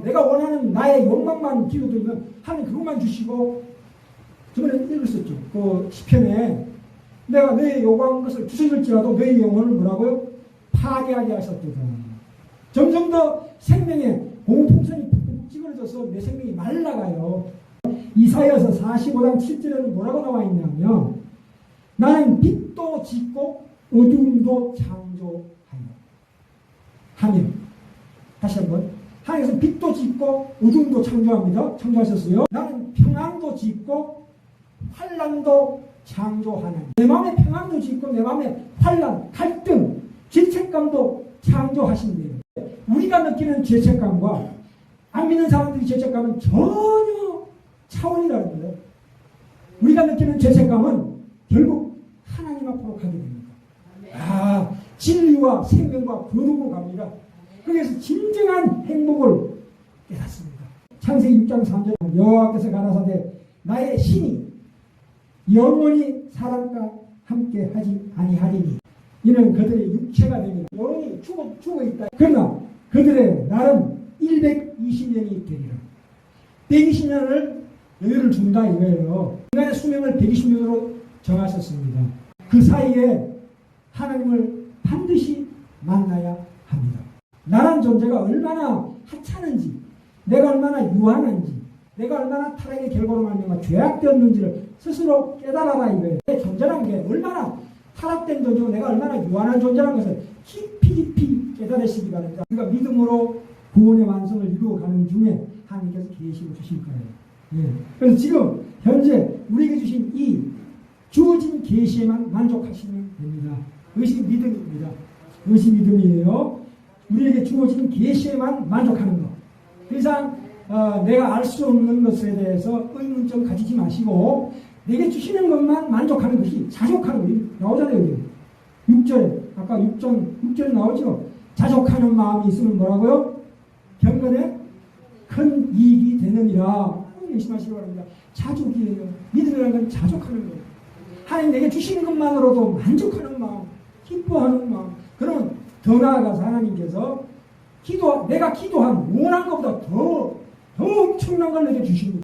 내가 원하는 나의 욕망만 기도드리면 하나님 그것만 주시고 저번에 읽었었죠. 그 시편에 내가 너의 요구한 것을 주셔질지라도 너의 영혼을 뭐라고요? 파괴하게 하셨도다. 점점 더 생명의 푹 찌그러져서 내 생명이 말라가요. 이사야서 45장 7절에는 뭐라고 나와 있냐면 나는 빛도 짓고 어둠도 창조하여 하며 다시 한번 짓고 어둠도 창조합니다. 창조하셨어요. 나는 평안도 짓고 환란도 창조하는 내 마음에 평안도 짓고 내 마음에 환란, 갈등, 죄책감도 창조하신대요. 우리가 느끼는 죄책감과 안 믿는 사람들이 죄책감은 전혀 차원이라는 거예요. 우리가 느끼는 죄책감은 결국 하나님 앞으로 가게 됩니다. 아, 진리와 생명과 거룩으로 갑니다. 그래서 진정한 행복을 깨닫습니다. 창세기 6장 3절 여호와께서 가라사대 나의 신이 영원히 사람과 함께 하지 아니하리니 이는 그들의 육체가 됩니다. 영원히 죽어, 죽어 있다. 그러나 그들의 날은 120년이 되리라. 120년을 여유를 준다 이거예요. 인간의 수명을 120년으로 정하셨습니다. 그 사이에 하나님을 반드시 만나야 합니다. 나란 존재가 얼마나 하찮은지, 내가 얼마나 유한한지, 내가 얼마나 타락의 결과로 말미암아 죄악되었는지를 스스로 깨달아라 이거예요. 내 존재라는 게 얼마나 타락된 존재고 내가 얼마나 유한한 존재라는 것을 깊이 깊이 깨달으시기 바랍니다. 우리가 믿음으로 구원의 완성을 이루어가는 중에 하나님께서 계시고 주실 거예요. 예. 그래서 지금 현재 우리에게 주신 이 주어진 계시에만 만족하시면 됩니다. 그것이 믿음입니다. 그것이 믿음이에요. 우리에게 주어진 계시에만 만족하는 것. 그 이상 어, 내가 알 수 없는 것에 대해서 의문점 가지지 마시고 내게 주시는 것만 만족하는 것이 자족하는 나오잖아요. 여기. 6절에 아까 6장 6절에 나오죠. 자족하는 마음이 있으면 뭐라고요? 경건에 큰 이익이 되느니라. 열심하시기 바랍니다. 자족이에요. 믿음이라는 건 자족하는 거예요. 하나님 내게 주시는 것만으로도 만족하는 마음, 기뻐하는 마음. 그러면 더 나아가서 하나님께서 기도, 내가 기도한 원한 것보다 더, 더 엄청난 걸 내게 주십니다.